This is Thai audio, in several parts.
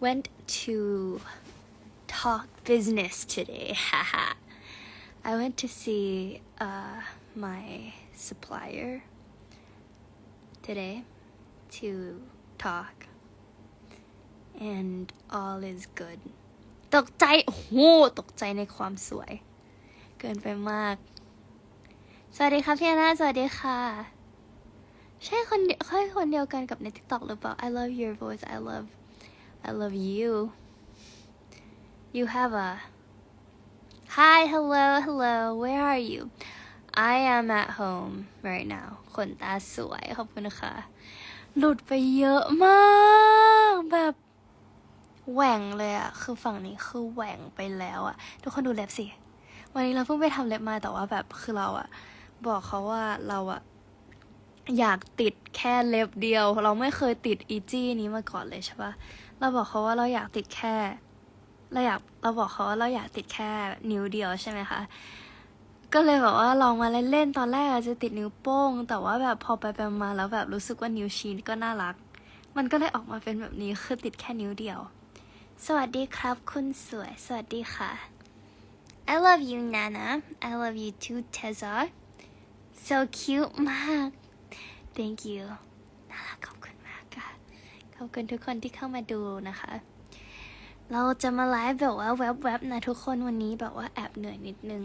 went to talk business today. Haha. I went to see uh, my supplier today to talk, and all is good. ตกใจโอ้โหตกใจในความสวย เกินไปมาก สวัสดีค่ะพี่แอนนาสวัสดีค่ะ ใช่คนเดียวใช่คนเดียวกันกับใน TikTok หรือเปล่า I love your voice I love I love you you have a hi hello hello where are you I am at home right now ขนตาสวยขอบคุณค่ะหลุดไปเยอะมากแบบแหว่งเลยอะคือฝั่งนี้คือแหว่งไปแล้วอะทุกคนดูเล็บสิ วันนี้เราเพิ่งไปทำเล็บมาแต่ว่าแบบคือเราอะบอกเขาว่าเราอะอยากติดแค่เล็บเดียว เราไม่เคยติดอีจี้นี้มาก่อนเลยใช่ปะ เราบอกเขาว่าเราอยากติดแค่เราอยากเราบอกเขาว่าเราอยากติดแค่นิ้วเดียวใช่ไหมคะก็เลยแบบว่าลองมาเล่นๆตอนแรกอาจจะติดนิ้วโป้ง แต่ว่าแบบพอไปไปมาแล้วแบบรู้สึกว่านิ้วชี้ก็น่ารัก มันก็เลยออกมาเป็นแบบนี้คือติดแค่นิ้วเดียว สวัสดีครับ คุณสวย สวัสดีค่ะ I love you Nana I love you too Tessa so cute มาก thank you น่ารักขอบคุณมากค่ะ ขอบคุณทุกคนที่เข้ามาดูนะคะ เราจะมาไลฟ์แบบว่าแวบๆนะทุกคนวันนี้แบบว่าแอบเหนื่อยนิดนึง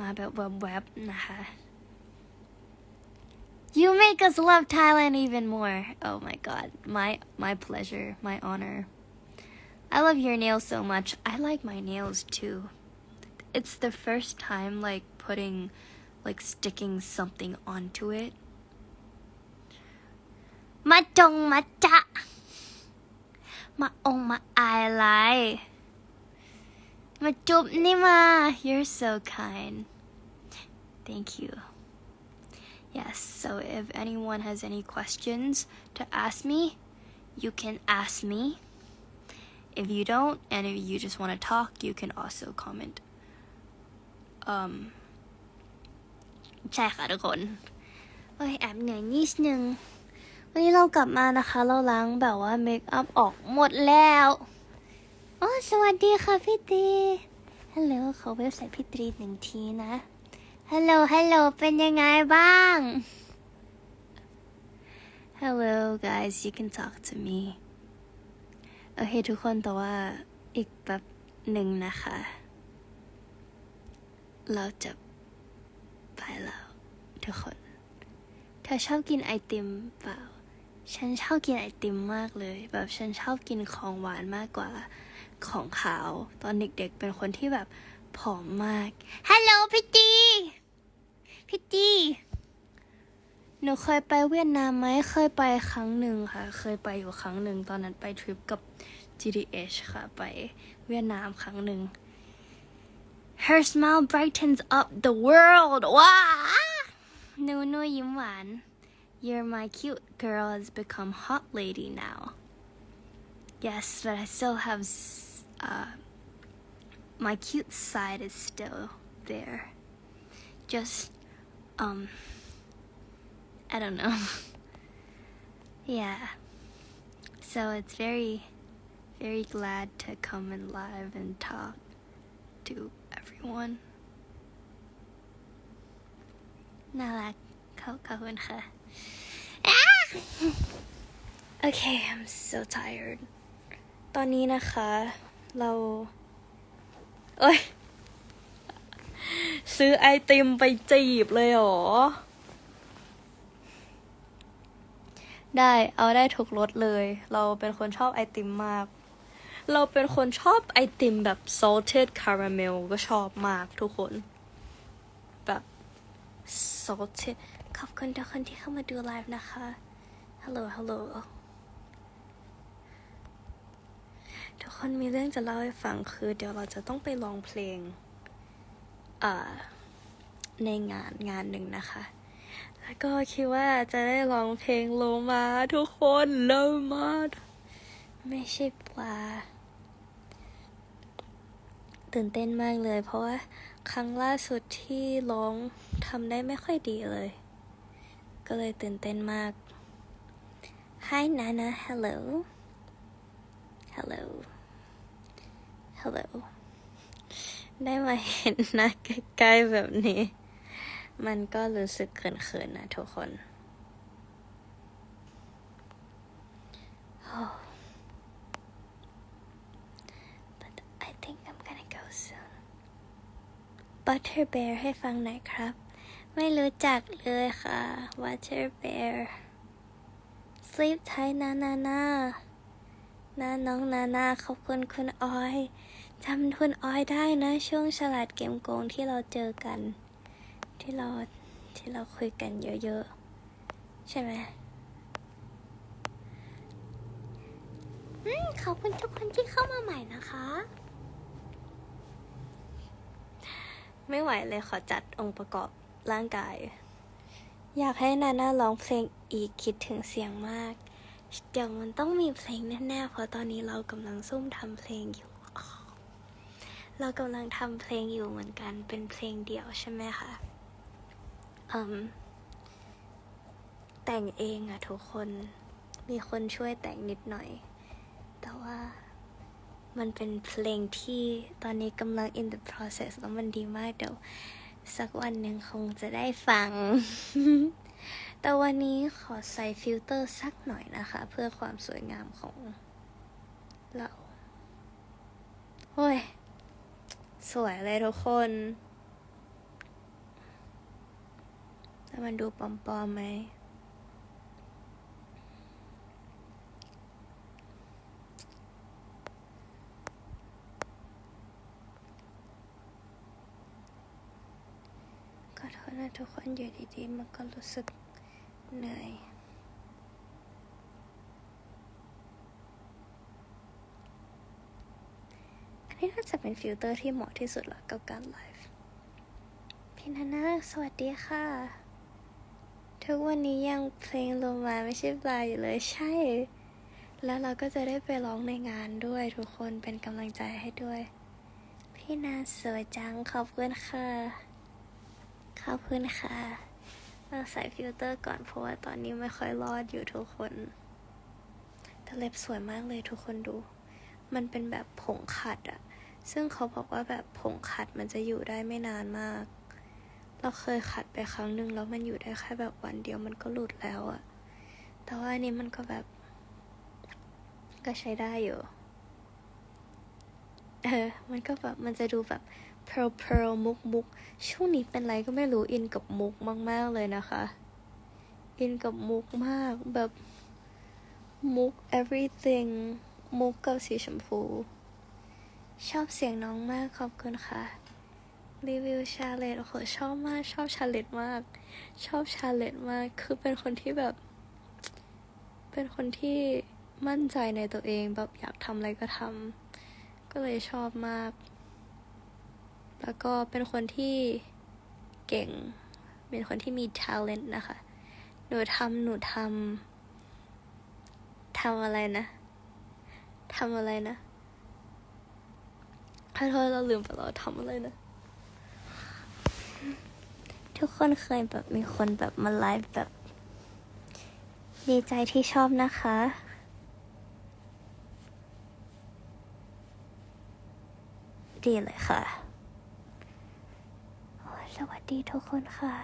มาแบบแวบๆนะคะ You make us love Thailand even more. Oh my god. My my pleasure, my honor. I love your nails so much. I like my nails too. It's the first time like putting like sticking something onto it. มาจงมาจะมาองมาอายอะไรมาจุบนี่มา You're so kind. Thank you. Yes, so if anyone has any questions to ask me, you can ask me. If you don't, and if you just want to talk, you can also comment. Um, ใช่ค่ะทุกคนโอ้ยแอบเหนื่อยนิดนึง วันนี้เรากลับมานะคะ เราล้างแบบว่าเมคอัพออกหมดแล้วอ๋อสวัสดีค่ะพี่ตีฮัลโหลขอเว็บไซต์พี่ตรีหนึ่งทีนะ ฮัลโหล ฮัลโหล เป็นยังไงบ้าง Hello guys you can talk to me โอเคทุกคนแต่ว่าอีกแบบหนึ่งนะคะ เราจะไปแล้วทุกคน เธอชอบกินไอติมเปล่า ฉันชอบกินไอติมมากเลย แบบฉันชอบกินของหวานมากกว่าของขาว ตอนเด็กๆเป็นคนที่แบบผอมมากฮัลโหลพี่ตีพี่ตีหนูเคยไปเวียดนามไหมเคยไปครั้งหนึ่งค่ะ เคยไปอยู่ครั้งหนึ่งตอนนั้นไปทริปกับ GDH ค่ะ ไปเวียดนามครั้งหนึ่ง Her smile brightens up the world ว้าหนูหนูยิ้มหวาน You're my cute girl has become hot lady now. Yes, but I still have. Uh, my cute side is still there. Just, um. I don't know. yeah. So it's very, very glad to come and live and talk to everyone. Now that อบขอบคุณค่ะ Okay, I'm so tired. ตอนนี้นะคะ เราเอ้ย ซื้อไอติมไปจีบเลยหรอ ได้เอาได้ทุกรสเลย เราเป็นคนชอบไอติมมาก เราเป็นคนชอบไอติมแบบ salted caramel ก็ชอบมากทุกคน แบบ salted ขอบคุณทุกคนที่เข้ามาดูไลฟ์นะคะ ฮัลโหล ฮัลโหล ทุกคนมีเรื่องจะเล่าให้ฟังคือ เดี๋ยวเราจะต้องไปร้องเพลงอ่าในงานงานหนึ่งนะคะ แล้วก็คิดว่าจะได้ร้องเพลงโลมาทุกคนโลมาไม่ใช่ปลาตื่นเต้นมากเลย เพราะว่าครั้งล่าสุดที่ร้องทำได้ไม่ค่อยดีเลย ก็เลยตื่นเต้นมาก Hi Nana hello hello hello ได้มาเห็นหน้าใกล้ๆแบบนี้ มันก็รู้สึกเขินๆนะทุกคน Oh. But I think I'm gonna go soon. Butter Bear ให้ฟังหน่อยครับ ไม่รู้จักเลยค่ะ Butter Bear Sleep tight นานานานาน้องนานาขอบคุณคุณออยจำคุณออยได้นะ ช่วงฉลาดเกมโกงที่เราเจอกัน ที่เราที่เราคุยกันเยอะๆ ใช่ไหมอืมขอบคุณทุกคนที่เข้ามาใหม่นะคะ ไม่ไหวเลยขอจัดองค์ประกอบ ร่างกาย อยากให้นาน่าร้องเพลงอีกคิดถึงเสียงมาก เดี๋ยวมันต้องมีเพลงแน่ๆ เพราะตอนนี้เรากำลังซุ่มทำเพลงอยู่ เรากำลังทำเพลงอยู่เหมือนกัน เป็นเพลงเดี่ยวใช่ไหมคะอืมแต่งเองอะทุกคน มีคนช่วยแต่งนิดหน่อย แต่ว่ามันเป็นเพลงที่ตอนนี้กำลัง in the process แล้วมันดีมากเดี๋ยว สักวันหนึ่งคงจะได้ฟัง แต่วันนี้ขอใส่ฟิลเตอร์สักหน่อยนะคะ เพื่อความสวยงามของเราโอ้ย สวยเลยทุกคนแล้วมันดูปลอมๆไหม ข อโทษนะทุกคนอยู่ดีๆ มันก็รู้สึกเหนื่อย อันนี้น่าจะเป็นฟิลเตอร์ที่เหมาะที่สุดละกับการไลฟ์ พี่นานาสวัสดีค่ะ ทุกวันนี้ยังเพลงลงมาไม่ใช่ปลายอยู่เลยใช่ แล้วเราก็จะได้ไปร้องในงานด้วยทุกคนเป็นกำลังใจให้ด้วย พี่นาสวยจังขอบคุณค่ะ ขอบคุณค่ะเราใส่ฟิลเตอร์ก่อนเพราะว่าตอนนี้ไม่ค่อยรอดอยู่ทุกคน แต่เล็บสวยมากเลยทุกคนดู มันเป็นแบบผงขัดอะซึ่งเขาบอกว่าแบบผงขัดมันจะอยู่ได้ไม่นานมาก เราเคยขัดไปครั้งหนึ่งแล้วมันอยู่ได้แค่แบบวันเดียวมันก็หลุดแล้วอะแต่ว่าอันนี้มันก็แบบ ก็ใช้ได้อยู่ เออ มันก็แบบมันจะดูแบบ pearl pearl มุกมุกช่วงนี้เป็นไรก็ไม่รู้อินกับมุกมาก ๆ เลยนะคะ อินกับมุกมากแบบมุก everything มุกกับสีชมพู ชอบเสียงน้องมากขอบคุณค่ะ รีวิวชาเลตโอ้โหชอบมาก ชอบชาเลตมาก ชอบชาเลตมาก คือเป็นคนที่แบบ เป็นคนที่มั่นใจในตัวเองแบบอยากทำอะไรก็ทำ ก็เลยชอบมาก แล้วก็เป็นคนที่เก่ง เป็นคนที่มี talent นะคะ หนูทำหนูทำทำอะไรนะทำอะไรนะขอโทษเราลืมไปแล้วทำอะไรนะ ทุกคนเคยแบบมีคนแบบมาไลฟ์แบบ ดีใจที่ชอบนะคะ ดีเลยค่ะ สวัสดีทุกคนค่ะ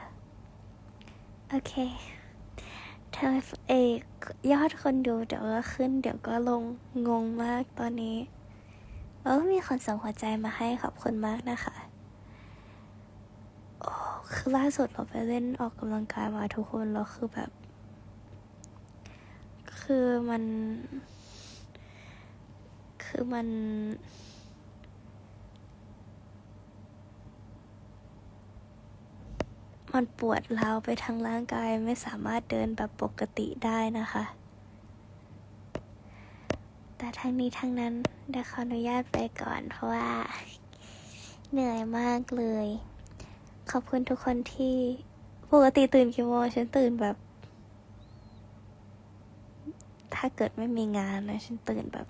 โอเคเธอเอกยอดคนดูเดี๋ยวก็ขึ้น เดี๋ยวก็ลงงงมากตอนนี้ เออมีคนส่งหัวใจมาให้ขอบคุณมากนะคะโอ้คือล่าสุดเราไปเล่นออกกำลังกายมาทุกคนแล้วคือแบบ คือมัน คือมัน มันปวดร้าวไปทั้งร่างกายไม่สามารถเดินแบบปกติได้นะคะ แต่ทั้งนี้ทั้งนั้นเดี๋ยวขออนุญาตไปก่อนเพราะว่า เหนื่อยมากเลย ขอบคุณทุกคนที่ปกติตื่นกี่โมงฉันตื่นแบบ ถ้าเกิดไม่มีงานนะฉันตื่นแบบ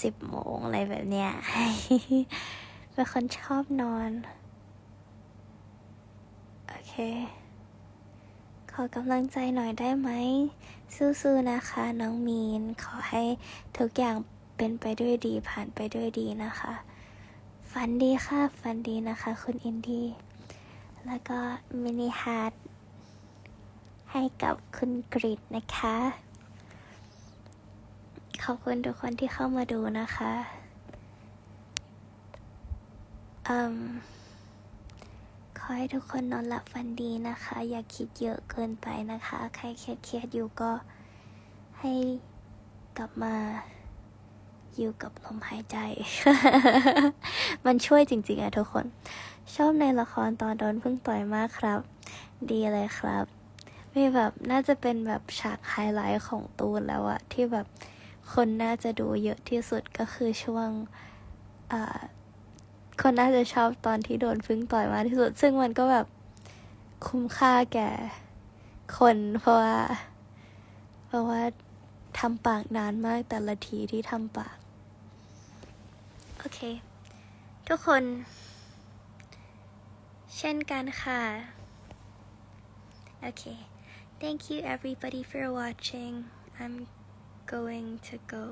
สิบโมงอะไรแบบเนี้ยเป็นคนชอบนอน ขอกำลังใจหน่อยได้ไหมสู้ๆนะคะ น้องมีน ขอให้ทุกอย่างเป็นไปด้วยดีผ่านไปด้วยดีนะคะ ฝันดีค่ะ ฝันดีนะคะ คุณอินดี้แล้วก็มินิฮาร์ดให้กับคุณกริดนะคะ ขอบคุณทุกคนที่เข้ามาดูนะคะ อืม ขอให้ทุกคนนอนหลับฝันดีนะคะ อย่าคิดเยอะเกินไปนะคะ ใครเครียดๆอยู่ก็ให้กลับมาอยู่กับลมหายใจ มันช่วยจริง ๆอะทุกคน ชอบในละครตอนโดนพึ่งต่อยมากครับ ดีเลยครับมีแบบน่าจะเป็นแบบฉากไฮไลท์ของตูนแล้วอะที่แบบคนน่าจะดูเยอะที่สุดก็คือช่วงอ่า คนน่าจะชอบตอนที่โดนพึ่งต่อยมากที่สุด ซึ่งมันก็แบบคุ้มค่าแก่คนเพราะว่า เพราะว่าทำปากนานมากแต่ละทีที่ทำปาก โอเค ทุกคน เช่นกันค่ะ โอเค thank you everybody for watching I'm going to go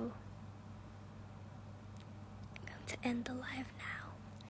I'm going to end the live now